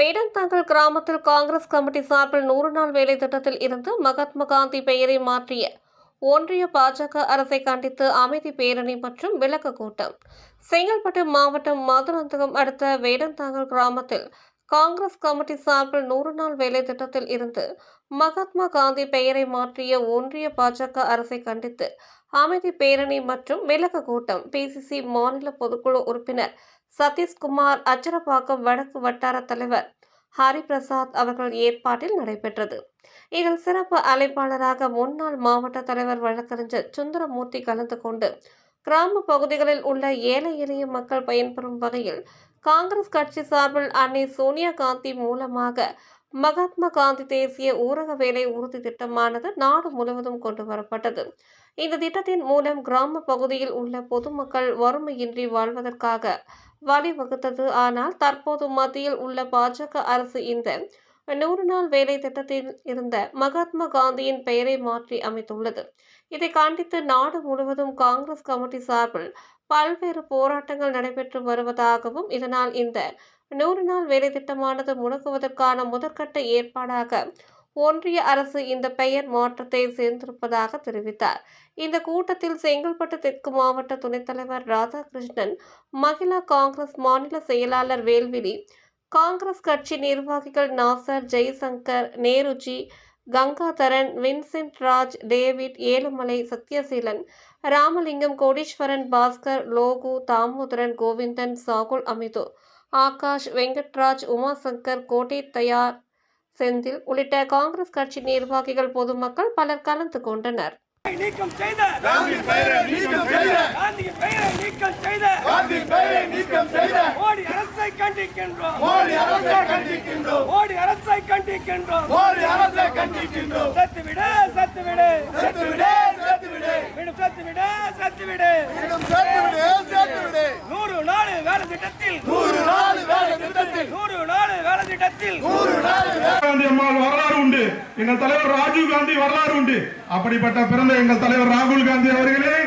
வேடந்தாங்கல் கிராமத்தில் காங்கிரஸ் கமிட்டி சார்பில் நூறு நாள் வேலை திட்டத்தில் இருந்து மகாத்மா காந்தி பெயரை மாற்றிய ஒன்றிய பாஜக அரசை கண்டித்து அமைதி பேரணி மற்றும் விளக்க கூட்டம். செங்கல்பட்டு மாவட்டம் மதுராந்தகம் அடுத்த வேடந்தாங்கல் கிராமத்தில் காங்கிரஸ் கமிட்டி சார்பில் நூறு நாள் வேலை திட்டத்தில் இருந்து மகாத்மா காந்தி பெயரை மாற்றிய ஒன்றிய பாஜக அரசை கண்டித்து அமைதி பேரணி மற்றும் விளக்க கூட்டம் பிசிசி மாநில பொதுக்குழு உறுப்பினர் சதீஷ்குமார் அச்சரப்பாக்கம் வடக்கு வட்டார தலைவர் ஹரிபிரசாத் அவர்கள் ஏற்பாட்டில் நடைபெற்றது. இதில் சிறப்பு அழைப்பாளராக முன்னாள் மாவட்ட தலைவர் வழக்கறிஞர் சுந்தரமூர்த்தி கலந்து கொண்டு கிராம பகுதிகளில் உள்ள ஏழை எளிய மக்கள் பயன்பெறும் வகையில் காங்கிரஸ் கட்சி சார்பில் அன்னை சோனியா காந்தி மூலமாக மகாத்மா காந்தி தேசிய ஊரக வேலை உறுதி திட்டமானது நாடு முழுவதும் கொண்டு வரப்பட்டது. இந்த திட்டத்தின் மூலம் கிராம பகுதியில் உள்ள பொதுமக்கள் வறுமையின்றி வாழ்வதற்காக வழிவகுத்தது. ஆனால் தற்போது மத்தியில் உள்ள பாஜக அரசு இந்த நூறு நாள் வேலை திட்டத்தில் இருந்த மகாத்மா காந்தியின் பெயரை மாற்றி அமைத்துள்ளது. இதை கண்டித்து நாடு முழுவதும் காங்கிரஸ் கமிட்டி சார்பில் பல்வேறு போராட்டங்கள் நடைபெற்று வருவதாகவும் இதனால் இந்த நூறு நாள் வேலை திட்டமானது முடக்குவதற்கான முதற்கட்ட ஏற்பாடாக ஒன்றிய அரசு இந்த பெயர் மாற்றத்தை சேர்ந்திருப்பதாக தெரிவித்தார். இந்த கூட்டத்தில் செங்கல்பட்டு தெற்கு மாவட்ட துணைத் தலைவர் ராதாகிருஷ்ணன் மகிழா காங்கிரஸ் மாநில செயலாளர் வேல்விழி காங்கிரஸ் கட்சி நிர்வாகிகள் நாசர் ஜெய்சங்கர் நேருஜி கங்காதரன் வின்சென்ட் ராஜ் டேவிட் ஏழுமலை சத்யசீலன் ராமலிங்கம் கோடீஸ்வரன் பாஸ்கர் லோகு தாமோதரன் கோவிந்தன் சாகுல் அமிது ஆகாஷ் வெங்கட்ராஜ் உமாசங்கர் கோட்டை தயார் செந்தில் உள்ளிட்ட காங்கிரஸ் கட்சி நிர்வாகிகள் பொதுமக்கள் பலர் கலந்து கொண்டனர். நீக்கம் செய்த காந்தி பெயரை நீக்கம் செய்த காந்தி பெயரை நீக்கம் செய்த காந்தி பெயரை நீக்கம் செய்த மோடி அரசை கண்டிக்கின்றோம். மோடி அரசை கண்டிக்கின்றோம். மோடி அரசை கண்டிக்கின்றோம். மோடி அரசை கண்டிக்கின்றோம். சத்துவிடு சத்துவிடு. சேர்த்து விடு சேர்த்து விடு மீண்டும் சத்துவிடு சத்துவிடு. மீண்டும் சேர்த்து விடு சேர்த்து விடு நூறு நாள் வேலை திட்டத்தில். நூறு நாள் வேலை திட்டத்தில். நூறு நாள் வேலை திட்டத்தில். நூறு நாள் காந்தி அம்மாள் வரலாறு உண்டு. எங்கள் தலைவர் ராஜீவ் காந்தி வரலாறு உண்டு. அப்படிப்பட்ட பிறந்த எங்கள் தலைவர் ராகுல் காந்தி அவர்களே